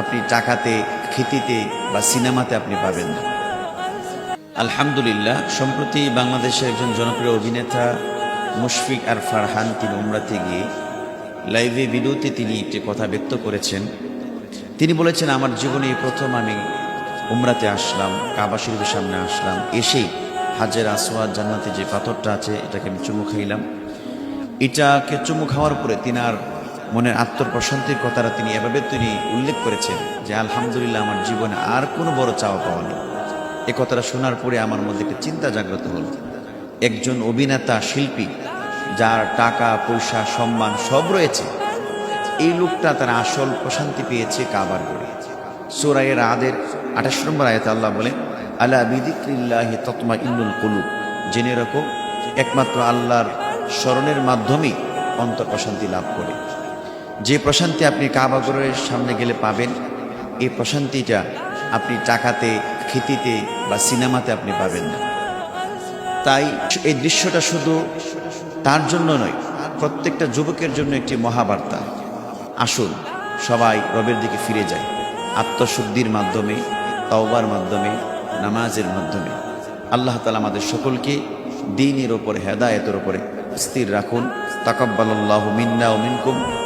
আপনি টাকাতে, খিতিতে বা সিনেমাতে আপনি পাবেন না। আলহামদুলিল্লাহ, সম্প্রতি বাংলাদেশের একজন জনপ্রিয় অভিনেতা মুশফিক আর ফারহান তিনি উমরাতে গিয়ে লাইভে ভিডিওতে তিনি একটি কথা ব্যক্ত করেছেন। তিনি বলেছেন, আমার জীবনে প্রথম আমি উমরাতে আসলাম, কাবা শরীফের সামনে আসলাম, এসেই হাজের আসওয়াদ জান্নাতে যে পাথরটা আছে, এটাকে আমি চুমু খাইলাম। এটাকে চুমু খাওয়ার পরে তিনার মনের আত্মপ্রশান্তির কথাটা তিনি এভাবে তিনি উল্লেখ করেছেন যে, আলহামদুলিল্লাহ, আমার জীবনে আর কোনো বড় চাওয়া পাওয়া নেই। এ কথাটা শোনার পরে আমার মধ্যে একটা চিন্তা জাগ্রত হলো। একজন অভিনেতা, শিল্পী, যার টাকা, পয়সা, সম্মান সব রয়েছে, এই লোকটা তার আসল প্রশান্তি পেয়েছে কাবার করে সোরাইয়ের আদের আঠাশ নম্বর আয়তে আল্লাহ বলেন আল্লাহ বিদিক্রিল্লাহ তৎমা ইন্নুল কুলুব। জেনে রাখো, একমাত্র আল্লাহর স্মরণের মাধ্যমেই অন্তর প্রশান্তি লাভ করে। যে প্রশান্তি আপনি কাবাগরের সামনে গেলে পাবেন, এই প্রশান্তিটা আপনি টাকাতে, খিতিতে বা সিনেমাতে আপনি পাবেন না। তাই এই দৃশ্যটা শুধু তার জন্য নয়, প্রত্যেকটা যুবকের জন্য একটি মহাবার্তা। আসুন, সবাই রবের দিকে ফিরে যায় আত্মশুদ্ধির মাধ্যমে, তওবার মাধ্যমে, নামাজের মাধ্যমে। আল্লাহ তালা আমাদের সকলকে দিনের ওপরে, হেদায়তের ওপরে স্থির রাখুন। তাকাব্বাল্লাহ মিন্না ও মিনকুম।